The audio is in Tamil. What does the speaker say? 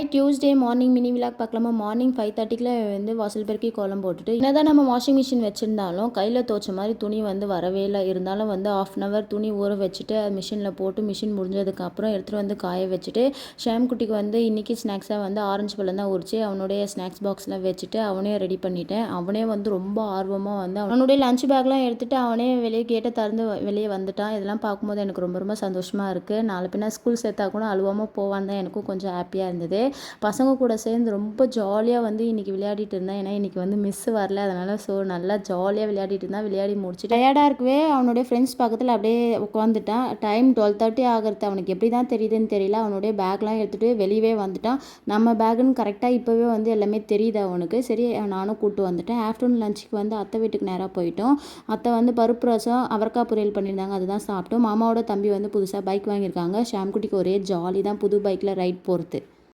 Hi Tuesday morning mini vlog பார்க்கலாமா? மார்னிங் ஃபைவ் தேர்ட்டிக்குள்ள வந்து வாசல் பெருக்கி கோலம் போட்டுட்டு என்னதான் நம்ம வாஷிங் மிஷின் வச்சுருந்தாலும் கையில் துவச்ச மாதிரி துணி வந்து வரவே இல்லை. இருந்தாலும் வந்து ஆஃப் அன் ஹவர் துணி ஊற வச்சுட்டு அது மிஷினில் போட்டு மிஷின் முடிஞ்சதுக்கப்புறம் எடுத்துகிட்டு வந்து காய வச்சுட்டு ஷாம் குட்டிக்கு வந்து இன்றைக்கி ஸ்நாக்ஸாக வந்து ஆரஞ்சு பழம் தான் உரிச்சு அவனுடைய ஸ்நாக்ஸ் பாக்ஸ்லாம் வச்சுட்டு அவனே ரெடி பண்ணிட்டேன். அவனே வந்து ரொம்ப ஆர்வமாக வந்து அவனுடைய லஞ்ச் பேக்லாம் எடுத்துகிட்டு அவனே வெளியே கேட்டை திறந்து வெளியே வந்துட்டான். இதெல்லாம் பார்க்கும்போது எனக்கு ரொம்ப ரொம்ப சந்தோஷமாக இருக்குது நாலு பின்னா ஸ்கூல் சேர்த்தா கூட அழுவாமல் போவான் தான் எனக்கும் கொஞ்சம் ஹாப்பியாக இருந்தது. பசங்க கூட சேர்ந்து ரொம்ப ஜாலியாக வந்து இன்றைக்கி விளையாடிட்டு இருந்தேன் ஏன்னா இன்றைக்கி வந்து மிஸ் வரல. அதனால் ஸோ நல்லா ஜாலியாக விளையாடிட்டு இருந்தான் விளையாடி முடிச்சுட்டு டயர்டாக இருக்கவே அவனுடைய ஃப்ரெண்ட்ஸ் பக்கத்தில் அப்படியே உட்காந்துட்டான் டைம் டுவெல் தேர்ட்டி ஆகிறது. அவனுக்கு எப்படி தான் தெரியுதுன்னு தெரியல. அவனுடைய பேக்லாம் எடுத்துகிட்டு வெளியவே வந்துட்டான். நம்ம பேக்குன்னு கரெக்டாக இப்போவே வந்து எல்லாமே தெரியுது அவனுக்கு. சரி நானும் கூப்பிட்டு வந்துட்டேன். ஆஃப்டர்நூன் லஞ்சுக்கு வந்து அத்தை வீட்டுக்கு நேராக போயிட்டோம். அத்தை வந்து பருப்பு ரசம் அவரக்காய் பொரியல் பண்ணியிருந்தாங்க. அதுதான் சாப்பிட்டோம். மாமாவோட தம்பி வந்து புதுசாக பைக் வாங்கியிருக்காங்க. ஷாம்குட்டிக்கு ஒரே ஜாலி தான் புது பைக்கில் ரைட் போகிறது